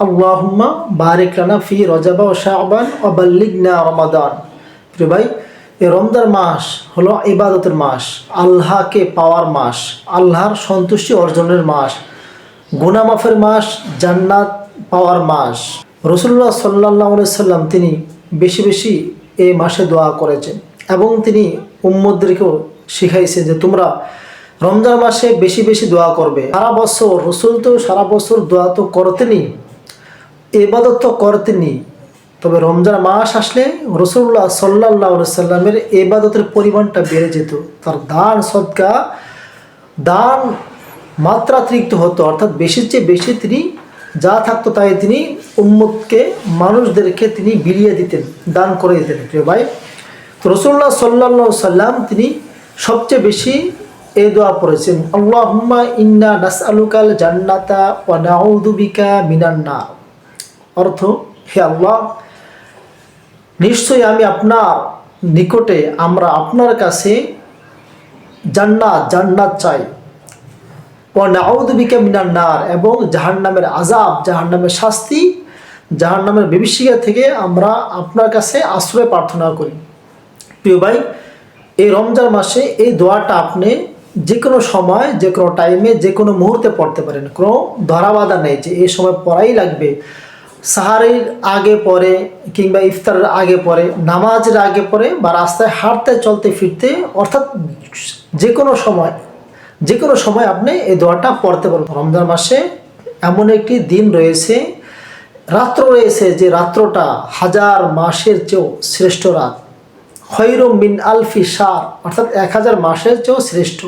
আল্লাহুম্মা বারিক লানা ফি রজাবা ও শাহবান ও বাল্লিগনা রমাদান। প্রিয় ভাই, এই রমজান মাস হলো ইবাদতের মাস, আল্লাহকে পাওয়ার মাস, আল্লাহর সন্তুষ্টি অর্জনের মাস, গুনামাফের মাস, জান্নাত পাওয়ার মাস। রসুল্লাহ সাল্লাহ সাল্লাম তিনি বেশি বেশি এই মাসে দোয়া করেছেন এবং তিনি উম্মদদেরকেও শিখাইছেন যে তোমরা রমজান মাসে বেশি বেশি দোয়া করবে। সারা বছর, রসুল তো সারা বছর দোয়া তো করতেনি এবাদত তো করতেনি তবে রমজান মাস আসলে রসুল্লাহ সাল্লাহ সাল্লামের এবাদতের পরিমাণটা বেড়ে যেত। তার দান সদকা, দান মাত্রাতিরিক্ত হতো, অর্থাৎ বেশির চেয়ে বেশি তিনি যা থাকতো তাই তিনি উম্মতকে, মানুষদেরকে তিনি বিলিয়ে দিতেন, দান করে দিতেন। প্রিয় ভাই, তো রসুল্লাহ সাল্লাহ সাল্লাম তিনি সবচেয়ে বেশি এই দোয়া পড়েছেন, আল্লাহুম্মা ইন্না নাস আলুকাল জান্নাতা ওয়া নাউদুবিকা মিনান্না অর্থ, হে আল্লাহ, নিশ্চয়ই আমি আপনার নিকটে আমরা আপনার কাছে জান্নাত জান্নাত চাই। ও নাউদুবিকা মিনার নার, এবং জাহান্নামের আজাব জাহান্নামের শাস্তি, জাহান্নামের বিভীষিকা থেকে আমরা আপনার কাছে আশ্রয় প্রার্থনা করি। প্রিয় ভাই, এই রমজান মাসে এই দোয়াটা আপনি যে কোনো সময় যে কোনো টাইমে যে কোনো মুহূর্তে পড়তে পারেন। কোনো ধরাবাধা নেই যে এই সময় পড়াই লাগবে। সাহারির আগে পরে কিংবা ইফতারের আগে পরে, নামাজের আগে পরে বা রাস্তায় হাঁটতে, চলতে, ফিরতে, অর্থাৎ যে কোনো সময়, যে কোনো সময় আপনি এই দোয়াটা পড়তে পারবেন। রমজান মাসে এমন একটি দিন রয়েছে, রাত্র রয়েছে যে রাত্রটা হাজার মাসের চেয়েও শ্রেষ্ঠ রাত। খৈরুম মিন আলফি সার অর্থাৎ এক হাজার মাসের চেয়েও শ্রেষ্ঠ।